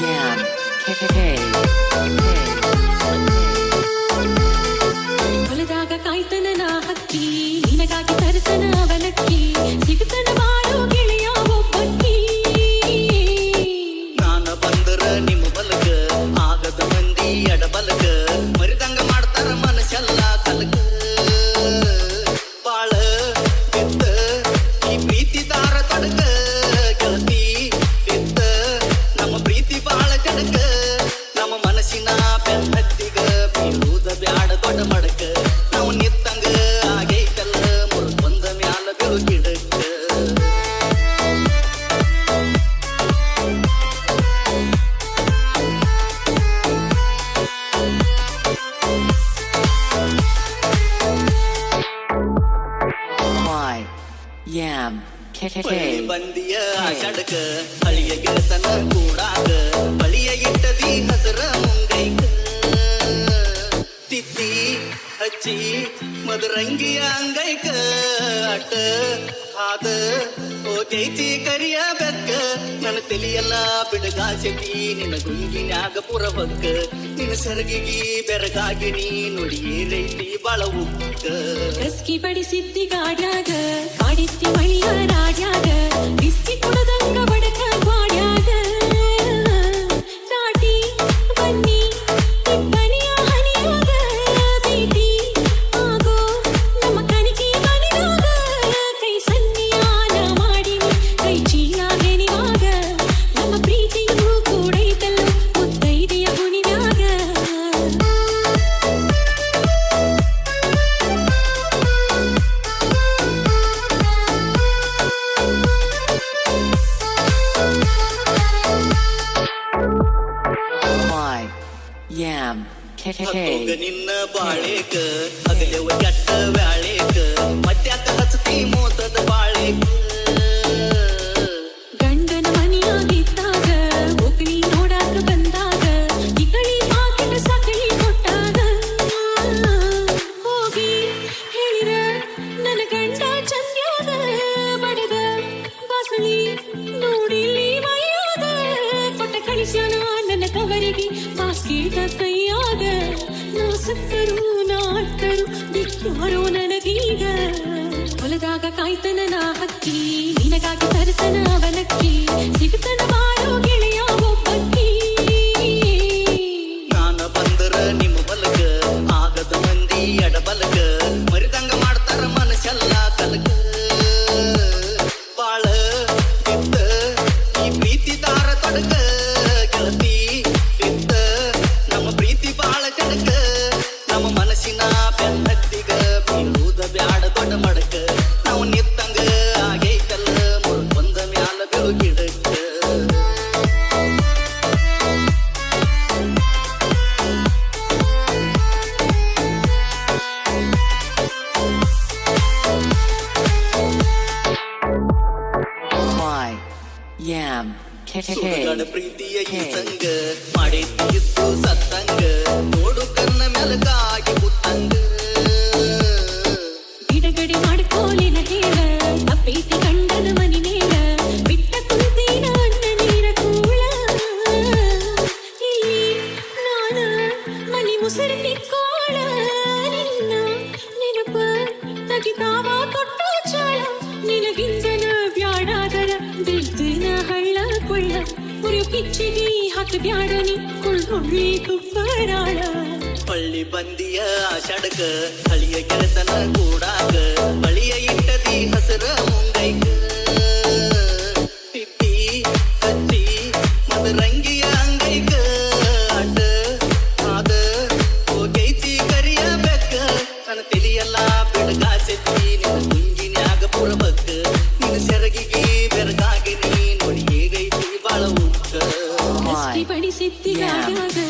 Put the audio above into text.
Nam KKK. ಬಂದಿಯ ಆಷಾಢಕ ಹಳಿಯ ಗೆಳತನ ಕೂಡಾಕ ಬಳಿಯ ಇಟ್ಟದಿ ಹಸರ ಮುಂಗೈಕ ತಿತ್ತಿ ಹಚ್ಚಿ ಮದರಂಗಿಯ ಅಂಗೈಕ ಅಟ್ಟ ಹಾದ ಹೋಗೈತಿ ಕರಿಯ ಬೆಕ್ಕ. ನನ್ನ ತಲಿಯೆಲ್ಲ ಬಿಡಗಾಸತಿ ನಿನ್ನ ಗುಂಗಿನ್ಯಾಗ ಪುರಬಕ್ಕ ನಿನ್ನ ಸರಗಿಗಿ ಬೆರಗಾಗಿ ನೀ ನೋಡಿ ರೈತಿ ಬಾಳ ಉಕ್ಕ. ಕಸ್ಕಿ ಬಡಿಸಿದ್ದಿ ಗಾಡ್ಯಾಗ ಕಾಡಿತ್ತಿ ಮಳಿಯ ಬಿಸ್ಕಿ KKK. ನಿನ್ನ ಬಾಳೇಕ ಹಗಲೆವ ಕೆಟ್ಟ ವ್ಯಾಳೇಕ ಮತ್ತೆ ಹಚ್ಚತಿ ಮೋಸದ ಬಾಳೇಕ ಸತ್ತರು ನಾಡ್ತರು ಬಿಟ್ಟಾರೋ ನನಗೀಗ. ಹೊಲದಾಗ ಕಾಯ್ತನ ನಾ ಹಕ್ಕಿ ನಿನಗಾಗಿ ತರ್ತನ ಅವಲಕ್ಕಿ ಸುಡುಗಾಡ KKK. ಪ್ರೀತಿಯ ಈ ಸಂಗ ಮಾಡಿದ್ದು ಇತ್ತು ಸತ್ತಂಗ ನೋಡು ಕನ್ನ ಮೆಲಗಾಗಿ ಬುತ್ತಂಗ ಬಿಡಗಡೆ ಮಾಡ್ಕೋಲಿನ ಹೇಳ ತಪ್ಪೈತಿ ಗಂಡನ ಮನಿ ಮೇಲ ಬಿಟ್ಟ ಕುಂತೀನ ಅನ್ನ ನೀರ ಕೂಳ ಇಲ್ಲಿ ನಾನ ಮನಿ ಮುಸರಿ ನಿಕ್ಕೋಳ ನಿನ್ನ ನೆನಪ ತಗಿತಾವ ತೊಟ್ಟ ಚಾಳ ಮುರಿಯೋ ಕಿಚ್ಚಿಗೆ ಹಾಕಿ ಬ್ಯಾಡನಿ ಕುಳ್ಕೊಳ್ಳಿ ತುಪ್ಪರಾಳ. ಹಳ್ಳಿ ಬಂದಿಯ ಆಷಾಢಕ ಹಳಿಯ ಕೆರೆತನ ಕೂಡಾಕ. yeah. yeah.